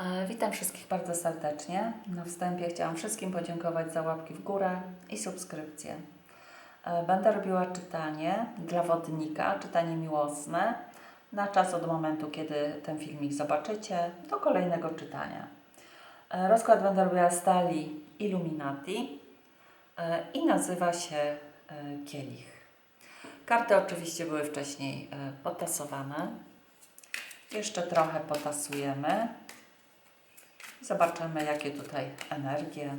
E, Witam wszystkich bardzo serdecznie. Na wstępie chciałam wszystkim podziękować za łapki w górę i subskrypcję. E, Będę robiła czytanie dla wodnika, czytanie miłosne, na czas od momentu, kiedy ten filmik zobaczycie, do kolejnego czytania. E, Rozkład będę robiła stali Illuminati i nazywa się Kielich. Karty oczywiście były wcześniej potasowane. Jeszcze trochę potasujemy. Zobaczymy, jakie tutaj energie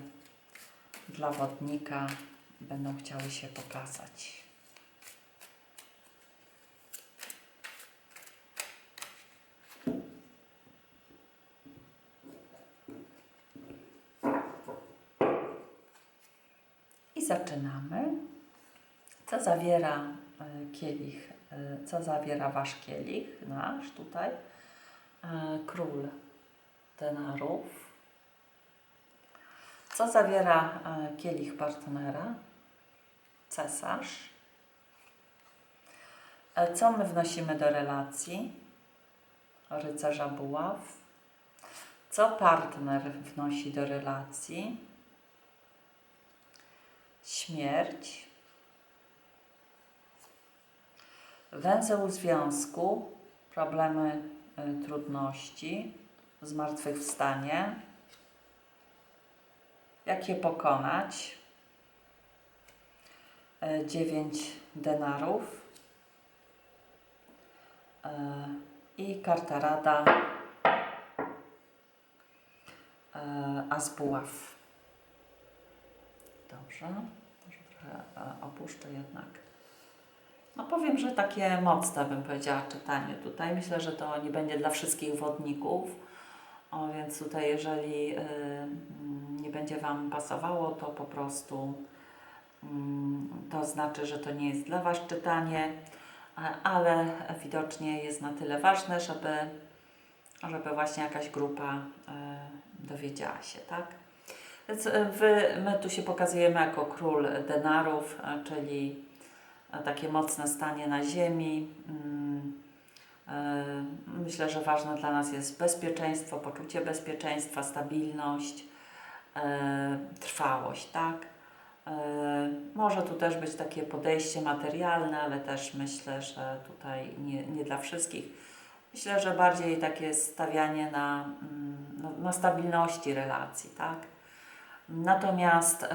dla wodnika będą chciały się pokazać. I zaczynamy. Co zawiera e, kielich, e, co zawiera wasz kielich, nasz tutaj? E, Król denarów. Co zawiera e, kielich partnera? Cesarz. E, Co my wnosimy do relacji? Rycerza buław. Co partner wnosi do relacji? Śmierć. Węzeł związku, problemy, y, trudności, zmartwychwstanie. Jak je pokonać? E, Dziewięć denarów E, i karta rada e, As buław. Dobrze, może trochę opuszczę jednak. No powiem, że takie mocne bym powiedziała czytanie tutaj. Myślę, że to nie będzie dla wszystkich wodników. O, więc tutaj jeżeli y, mm, nie będzie Wam pasowało, to po prostu mm, to znaczy, że to nie jest dla Was czytanie, ale widocznie jest na tyle ważne, żeby, żeby właśnie jakaś grupa y, dowiedziała się, tak? Więc y, wy, my tu się pokazujemy jako król denarów, czyli takie mocne stanie na ziemi. E, Myślę, że ważne dla nas jest bezpieczeństwo, poczucie bezpieczeństwa, stabilność, e, trwałość, tak? E, Może tu też być takie podejście materialne, ale też myślę, że tutaj nie, nie dla wszystkich. Myślę, że bardziej takie stawianie na, mm, no, na stabilności relacji, tak? Natomiast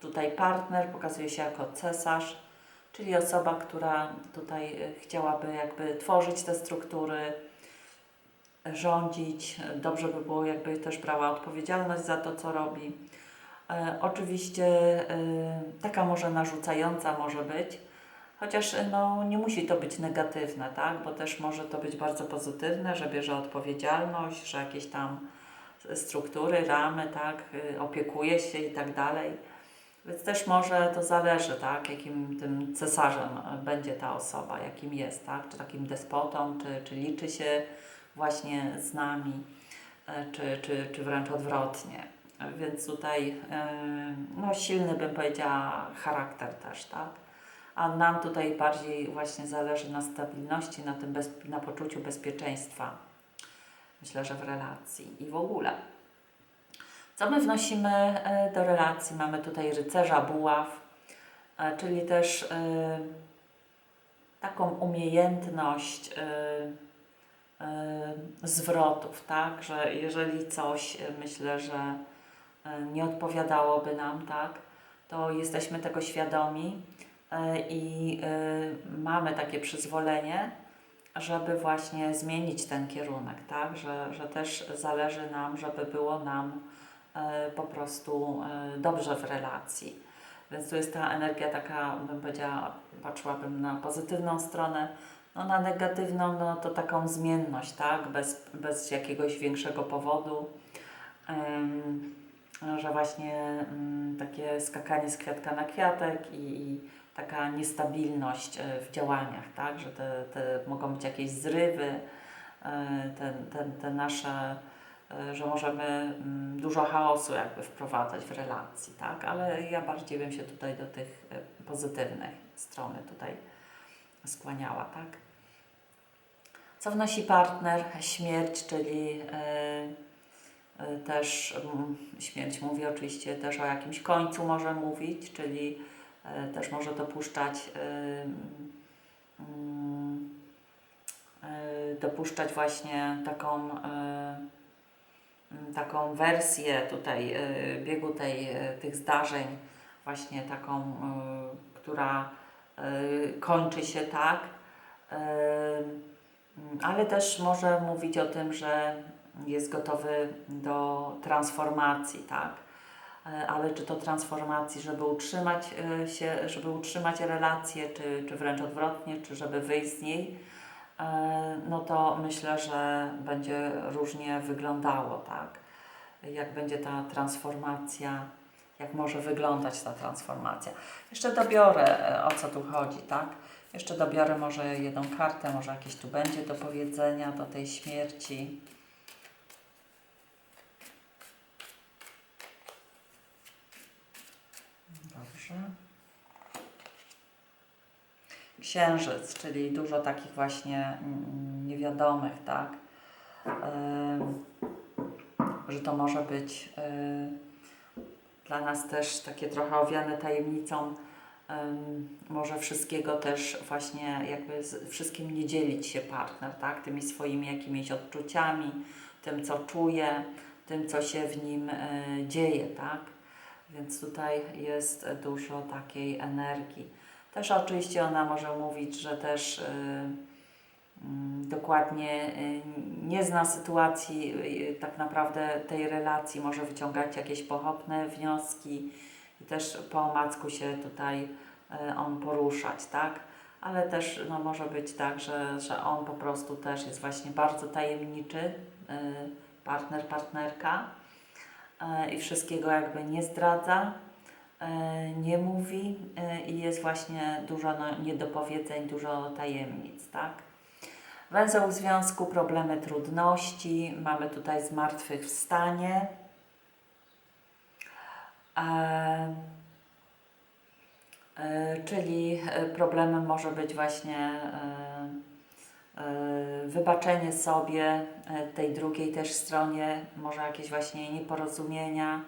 tutaj partner pokazuje się jako cesarz, czyli osoba, która tutaj e, chciałaby jakby tworzyć te struktury, rządzić. Dobrze by było, jakby też brała odpowiedzialność za to, co robi. E, oczywiście e, taka może narzucająca może być, chociaż e, no, nie musi to być negatywne, tak? bo też może to być bardzo pozytywne, że bierze odpowiedzialność, że jakieś tam struktury, ramy, tak, opiekuje się i tak dalej. Więc też może to zależy, tak, jakim tym cesarzem będzie ta osoba, jakim jest, tak, czy takim despotą, czy, czy liczy się właśnie z nami, e, czy, czy, czy wręcz odwrotnie. Więc tutaj e, no, silny bym powiedziała charakter też, tak. A nam tutaj bardziej właśnie zależy na stabilności, na tym bez, na poczuciu bezpieczeństwa. Myślę, że w relacji i w ogóle. Co my wnosimy e, do relacji? Mamy tutaj rycerza buław, e, czyli też e, taką umiejętność zwrotów, tak? Że jeżeli coś myślę, że nie odpowiadałoby nam, tak? To jesteśmy tego świadomi i mamy takie przyzwolenie, żeby właśnie zmienić ten kierunek, tak? Że, że też zależy nam, żeby było nam po prostu e, dobrze w relacji. Więc tu jest ta energia taka, bym powiedziała, patrzyłabym na pozytywną stronę, no na negatywną, no to taką zmienność, tak? Bez, bez jakiegoś większego powodu. Em, że właśnie mm, takie skakanie z kwiatka na kwiatek i, i taka niestabilność e, w działaniach, tak? Że te, te mogą być jakieś zrywy, e, te, te, te nasze, e, że możemy mm, dużo chaosu jakby wprowadzać w relacji, tak? Ale ja bardziej bym się tutaj do tych e, pozytywnych strony tutaj skłaniała, tak? Co wnosi partner? Śmierć, czyli e, e, też mm, śmierć mówi oczywiście też o jakimś końcu może mówić, czyli e, też może dopuszczać e, mm, e, dopuszczać właśnie taką e, taką wersję tutaj e, biegu tej, e, tych zdarzeń, właśnie taką, e, która kończy się tak, mm, ale też może mówić o tym, że jest gotowy do transformacji, tak? Ale czy to transformacji, żeby utrzymać się, żeby utrzymać relację, czy, czy wręcz odwrotnie, czy żeby wyjść z niej, no to myślę, że będzie różnie wyglądało, tak? Jak będzie ta transformacja, jak może wyglądać ta transformacja. Jeszcze dobiorę, e, o co tu chodzi, tak? Jeszcze dobiorę może jedną kartę, może jakieś tu będzie do powiedzenia do tej śmierci. Dobrze. Księżyc, czyli dużo takich właśnie mm, niewiadomych, tak? Że to może być y, dla nas też takie trochę owiane tajemnicą, może wszystkiego też właśnie jakby z wszystkim nie dzielić się partner, tak? Tymi swoimi jakimiś odczuciami, tym co czuje, tym co się w nim y, dzieje, tak? Więc tutaj jest dużo takiej energii. Też oczywiście ona może mówić, że też y, mm, dokładnie y, nie zna sytuacji, y, tak naprawdę tej relacji, może wyciągać jakieś pochopne wnioski i też po omacku się tutaj on poruszać, tak? Ale też no, może być tak, że, że on po prostu też jest właśnie bardzo tajemniczy, partner, partnerka i wszystkiego jakby nie zdradza, nie mówi y, i jest właśnie dużo no, niedopowiedzeń, dużo tajemnic, tak? Węzeł związku, problemy, trudności. Mamy tutaj zmartwychwstanie. E, e, czyli e, problemem może być właśnie e, e, wybaczenie sobie e, tej drugiej też stronie, może jakieś właśnie nieporozumienia, e,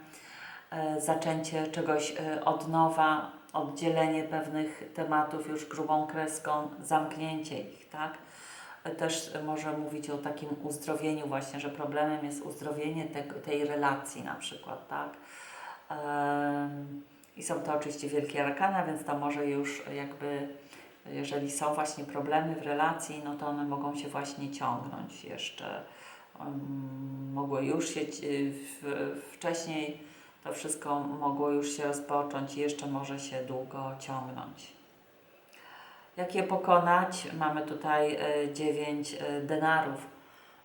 zaczęcie czegoś e, od nowa, oddzielenie pewnych tematów już grubą kreską, zamknięcie ich, tak? też może mówić o takim uzdrowieniu właśnie, że problemem jest uzdrowienie tego, tej relacji na przykład, tak? I są to oczywiście wielkie arkana, więc to może już jakby, jeżeli są właśnie problemy w relacji, no to one mogą się właśnie ciągnąć jeszcze. Mogły już się wcześniej, to wszystko mogło już się rozpocząć i jeszcze może się długo ciągnąć. Jak je pokonać? Mamy tutaj 9 denarów.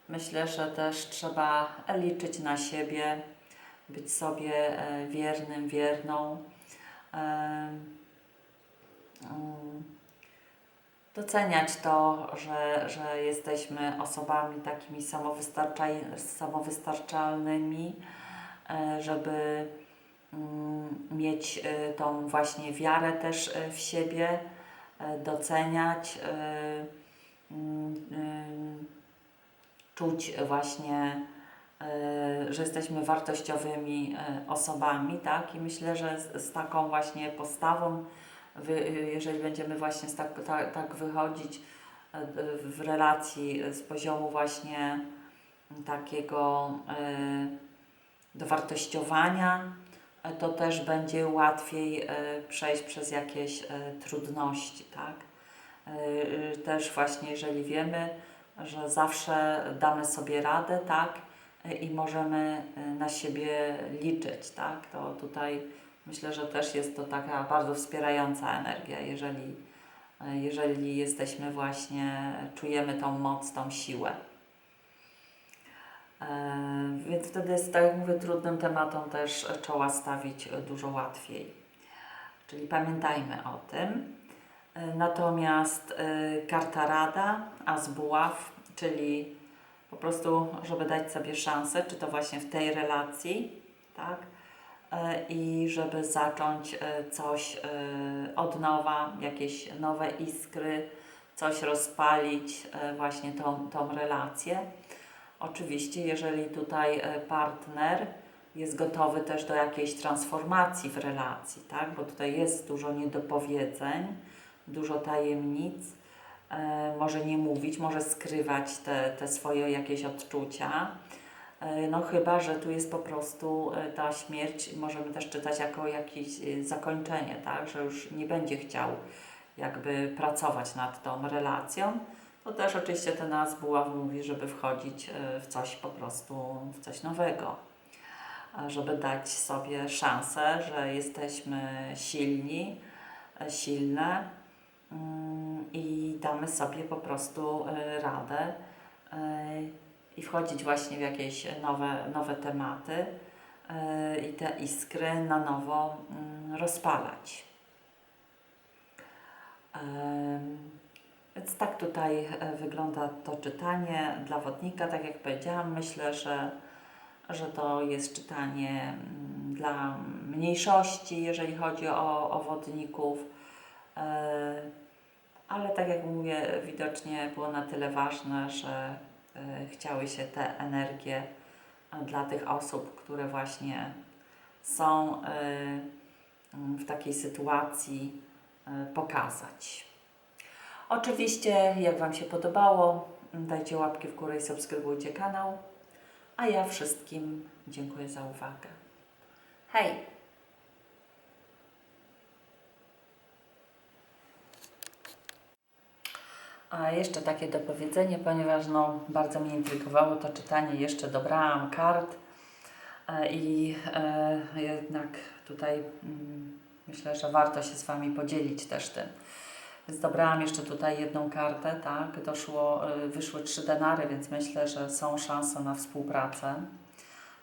Myślę, że też trzeba liczyć na siebie, być sobie e, wiernym, wierną. Mm, Doceniać to, że, że jesteśmy osobami takimi samowystarczalnymi, e, żeby mm, mieć e, tą właśnie wiarę też e, w siebie, e, doceniać, e, mm, czuć właśnie, e, że jesteśmy wartościowymi e, osobami, tak? I myślę, że z, taką właśnie postawą, jeżeli będziemy właśnie tak, tak, tak wychodzić e, w relacji z poziomu właśnie takiego e, dowartościowania, e, to też będzie łatwiej e, przejść przez jakieś e, trudności, tak? Też właśnie, jeżeli wiemy, że zawsze damy sobie radę, tak? I możemy na siebie liczyć, tak? To tutaj myślę, że też jest to taka bardzo wspierająca energia, jeżeli, jeżeli jesteśmy właśnie, czujemy tą moc, tą siłę. E, Więc wtedy jest, tak jak mówię, trudnym tematom też czoła stawić dużo łatwiej. Czyli pamiętajmy o tym. E, Natomiast e, karta rada, as buław, czyli po prostu, żeby dać sobie szansę, czy to właśnie w tej relacji, tak? I żeby zacząć coś od nowa, jakieś nowe iskry, coś rozpalić, właśnie tą, tą relację. Oczywiście, jeżeli tutaj e, partner jest gotowy też do jakiejś transformacji w relacji, tak? bo tutaj jest dużo niedopowiedzeń, dużo tajemnic, e, może nie mówić, może skrywać te, te swoje jakieś odczucia. E, No chyba, że tu jest po prostu e, ta śmierć, możemy też czytać jako jakieś e, zakończenie, tak? że już nie będzie chciał jakby pracować nad tą relacją. To też oczywiście ten buław mówi, żeby wchodzić e, w coś po prostu, w coś nowego. A żeby dać sobie szansę, że jesteśmy silni, e, silne mm, i damy sobie po prostu e, radę e, i wchodzić właśnie w jakieś nowe, nowe tematy e, i te iskry na nowo mm, rozpalać. Więc tak tutaj e, wygląda to czytanie dla wodnika. Tak jak powiedziałam, myślę, że, że to jest czytanie mm, dla mniejszości, jeżeli chodzi o, o wodników. E, Ale tak jak mówię, widocznie było na tyle ważne, że e, chciały się te energie dla tych osób, które właśnie są w takiej sytuacji pokazać. Oczywiście, jak Wam się podobało, dajcie łapki w górę i subskrybujcie kanał. A ja wszystkim dziękuję za uwagę. Hej! A jeszcze takie dopowiedzenie, ponieważ no, bardzo mnie intrygowało to czytanie, jeszcze dobrałam kart e, i e, jednak tutaj mm, myślę, że warto się z Wami podzielić też tym. Więc dobrałam jeszcze tutaj jedną kartę, tak, doszło, y, wyszły trzy denary, więc myślę, że są szanse na współpracę,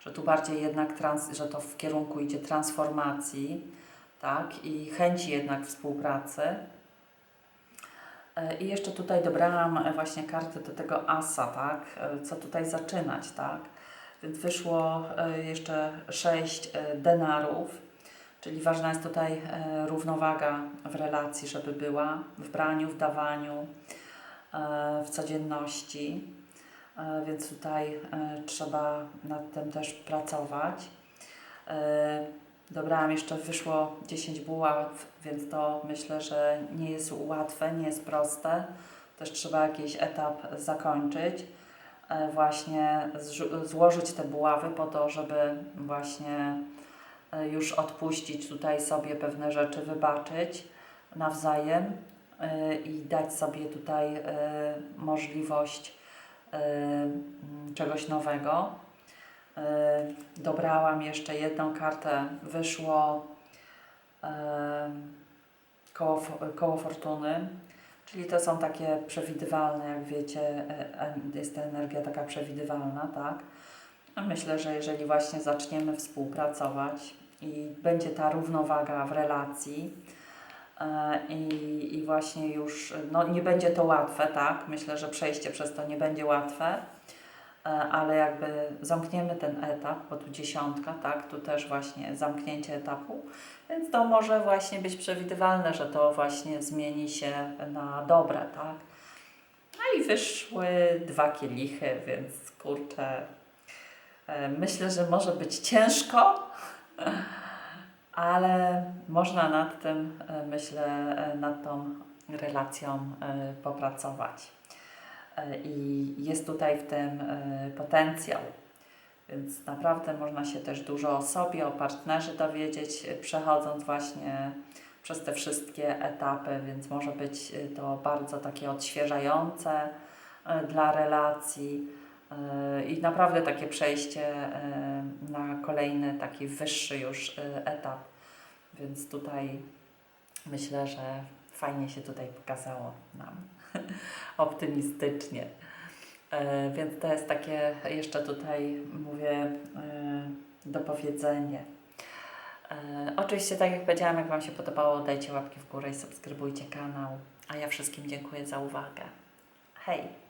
że tu bardziej jednak, trans, że to w kierunku idzie transformacji, tak, i chęci jednak współpracy. E, I jeszcze tutaj dobrałam właśnie kartę do tego asa, tak, e, co tutaj zaczynać, tak, więc wyszło jeszcze sześć e, denarów, Czyli ważna jest tutaj e, równowaga w relacji, żeby była w braniu, w dawaniu, e, w codzienności. E, więc tutaj trzeba nad tym też pracować. Dobrałam jeszcze, wyszło 10 buław, więc to myślę, że nie jest łatwe, nie jest proste. Też trzeba jakiś etap zakończyć. Właśnie złożyć te buławy po to, żeby właśnie już odpuścić tutaj sobie pewne rzeczy, wybaczyć nawzajem e, i dać sobie tutaj e, możliwość e, m, czegoś nowego. Dobrałam jeszcze jedną kartę, wyszło koło, koło fortuny, czyli to są takie przewidywalne, jak wiecie, e, jest ta energia taka przewidywalna, tak? A Myślę, że jeżeli właśnie zaczniemy współpracować i będzie ta równowaga w relacji e, i, i właśnie już, no nie będzie to łatwe, tak? Myślę, że przejście przez to nie będzie łatwe, e, ale jakby zamkniemy ten etap, bo tu dziesiątka, tak? Tu też właśnie zamknięcie etapu, więc to może właśnie być przewidywalne, że to właśnie zmieni się na dobre, tak? No i wyszły dwa kielichy, więc kurczę, E, Myślę, że może być ciężko, ale można nad tym, e, myślę, e, nad tą relacją e, popracować. I jest tutaj w tym potencjał. Więc naprawdę można się też dużo o sobie, o partnerze dowiedzieć, przechodząc właśnie przez te wszystkie etapy, więc może być to bardzo takie odświeżające dla relacji. I naprawdę takie przejście kolejny, taki wyższy już yy, etap. Więc tutaj myślę, że fajnie się tutaj pokazało nam, optymistycznie. Yy, Więc to jest takie jeszcze tutaj, mówię, yy, dopowiedzenie. Yy, Oczywiście, tak jak powiedziałam, jak Wam się podobało, dajcie łapki w górę i subskrybujcie kanał. A ja wszystkim dziękuję za uwagę. Hej!